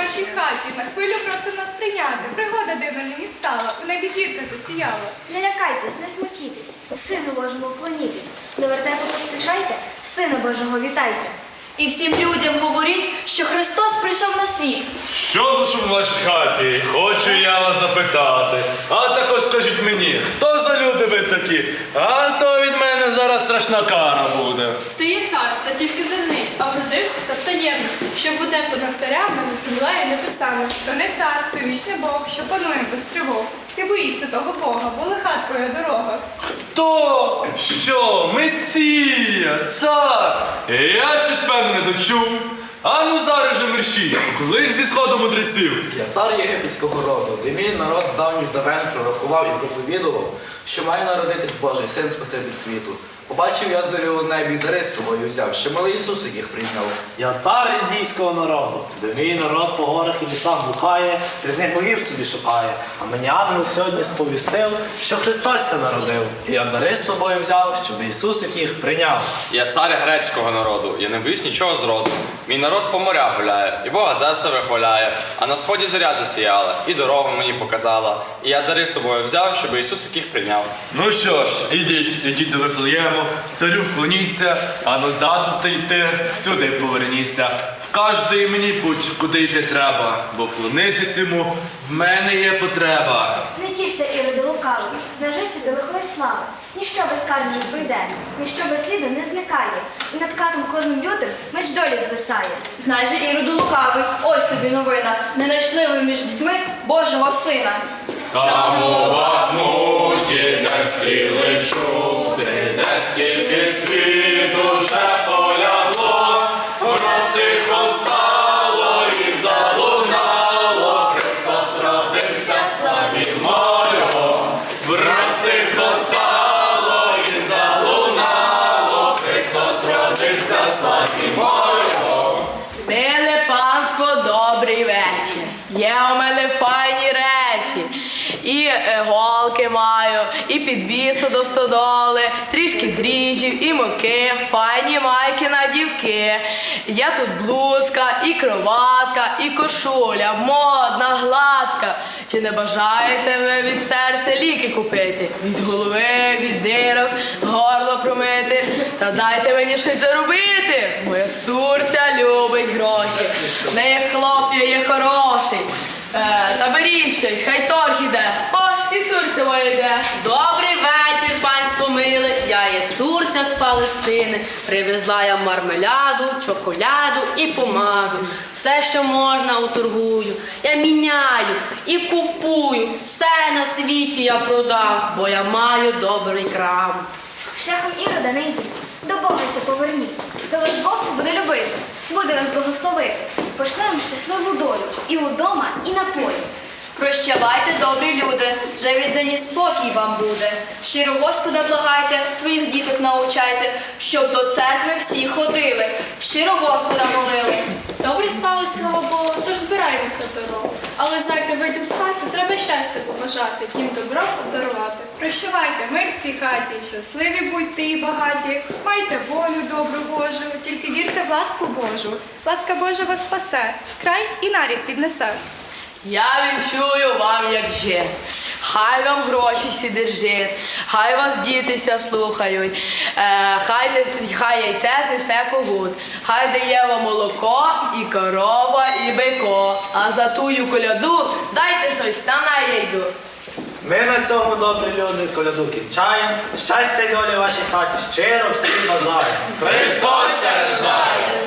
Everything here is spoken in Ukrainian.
вашій хаті, на хвилю просив нас прийняти. Пригода дивна нині стала, у небі зірка засіяла. Не лякайтесь, не смутітесь, Сину Божому вклонітесь. До вертепу поспішайте, Сина Божого вітайте. І всім людям говоріть, що Христос прийшов на світ. Що за шум в вашій хаті? Хочу я вас запитати. А також скажіть мені, хто за люди ви такі? А то від мене зараз страшна кара буде. Ти є цар, та тільки земний, а вродився цар таємний, що буде понад царями і не неписано. То не цар, то вічний Бог, що панує без тривог. Ти боїшся того Бога, бо лиха твоя дорога. То що, месія, цар? Я щось певне дочув. А ну зараз же мерщі, коли ж зі сходу мудреців? Я цар єгипетського роду, де мій народ з давніх давен пророкував і проповідував, що має народитись Божий син Спаситель світу. Побачив я зорю у небі, дари з собою взяв, що малий Ісус їх прийняв. Я цар індійського народу, де мій народ по горах і лісах блукає, різних богів собі шукає. А мені ангел сьогодні сповістив, що Христос це народив. І я дари з собою взяв, щоб Ісус їх прийняв. Я цар грецького народу, я не боюсь нічого зроду. Мій народ по морях гуляє, і Бога Зевса вихваляє, а на сході зоря засіяла, і дорогу мені показала. І я дари з собою взяв, щоб Ісус їх прийняв. Ну що ж, ідіть, ідіть до Вифлеєму, царю вклоніться, а назад тут йти, сюди поверніться. Вкажете і мені путь, куди йти треба, бо вклонитись йому в мене є потреба. Не тішся, Іроди лукавий, нажився до лихої слави. Ніщо без кари не пройде, ніщо без сліду не зникає. І над катом кожним лютим меч долі звисає. Знай же Іроду лукавий, ось тобі новина. Не знайшли ви між дітьми Божого сина. Там у Бахмуті, де стіли чути, де стільки світу славімо Його. Миле панство, добрий вечір. Є у мене файні речі. І е, голки маю, і підвісу до стодоли, трішки дріжджів, і муки, файні майки на дівки. Є тут блузка, і кроватка, і кошуля, модна, гладка. Чи не бажаєте ви від серця ліки купити? Від голови, від дирок, горло промити. Та дайте мені щось заробити. Моя сурця любить гроші. В неї хлоп'я є хороший. Е, та беріть хай торг іде. О, і сурця моя йде. Добрий вечір, панство миле. Я є сурця з Палестини. Привезла я мармеляду, чоколяду і помаду. Все, що можна, уторгую. Я міняю і купую. Все на світі я продам, бо я маю добрий крам. Шляхом Ірода не йдіть, до Бога це поверніть. То вас Бог буде любити, буде вас благословити. Пошлемо щасливу долю і удома, і на полі. Прощавайте, добрі люди, вже віддані спокій вам буде. Щиро Господа благайте, своїх діток научайте, щоб до церкви всі ходили, щиро Господа молили. Добре сталося, слава Богу, тож збирайтеся перо. Але знак не вийдемо спати, треба щастя побажати, тім добро обдарувати. Прощавайте, мир в цій хаті, щасливі будьте і багаті, майте волю добру Божу, тільки вірте в ласку Божу. Ласка Божа вас спасе, край і нарід піднесе. Я вінчую вам, як жит. Хай вам гроші всі держить, хай вас дітися слухають, е, хай, не, хай яйце несе когут, хай дає вам молоко і корова, і бико. А за тую коляду дайте щось та на я. Ми на цьому, добрі люди, коляду кінчаємо. Щастя долі вашій хаті щиро всім бажаємо. Христос рождає!